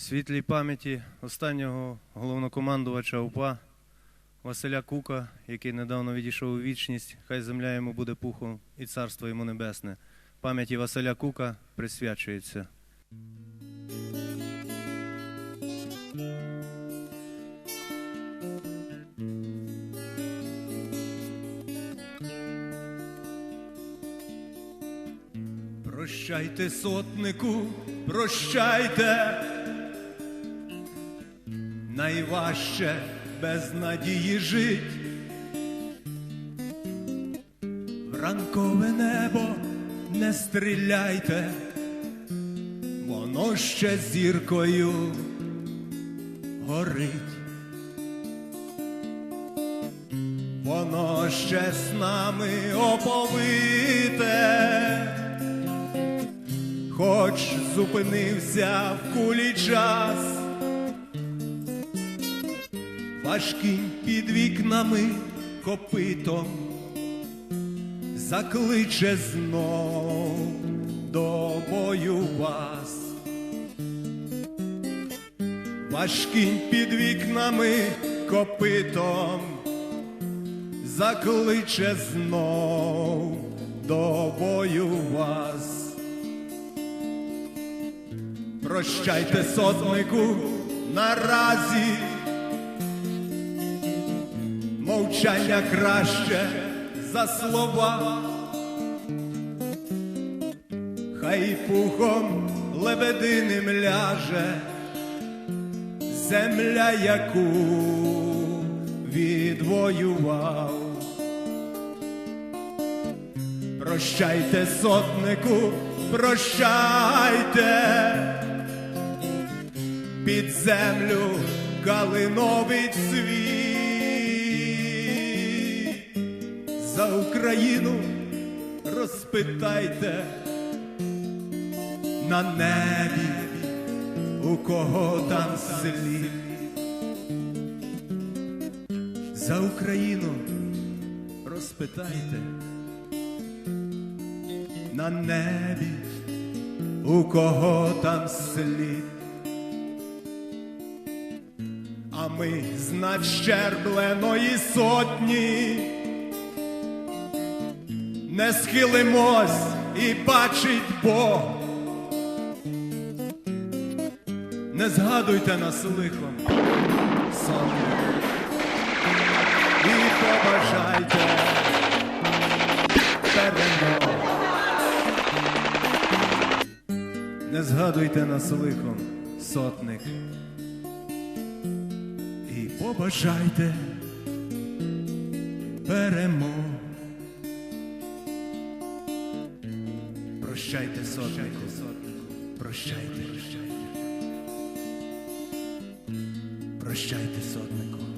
світлій пам'яті останнього головнокомандувача УПА Василя Кука, який недавно відійшов у вічність, хай земля йому буде пухом і царство йому небесне. Пам'яті Василя Кука присвячується. Прощайте, сотнику, прощайте. Найважче без надії жить. Ранкове небо не стріляйте, воно ще зіркою горить. Воно ще з нами оповите хоч зупинився в кулі час, важкінь під вікнами копитом закличе знов до бою вас. Важкінь під вікнами копитом закличе знов до бою вас. Прощайте, сотнику, наразі, мовчання краще за слова, хай пухом лебединим ляже земля, яку відвоював. Прощайте, сотнику, прощайте під землю калиновий цвіт. За Україну розпитайте на небі, у кого там слід. За Україну розпитайте на небі, у кого там слід. А ми з надщербленої сотні не схилимось і бачить Бог. Не згадуйте нас лихом, сотні, і побажайте перемог. Не згадуйте нас лихом, сотник і побажайте перемог. Прощайте, сотнику, прощайте, прощайте. Прощайте, сотнику.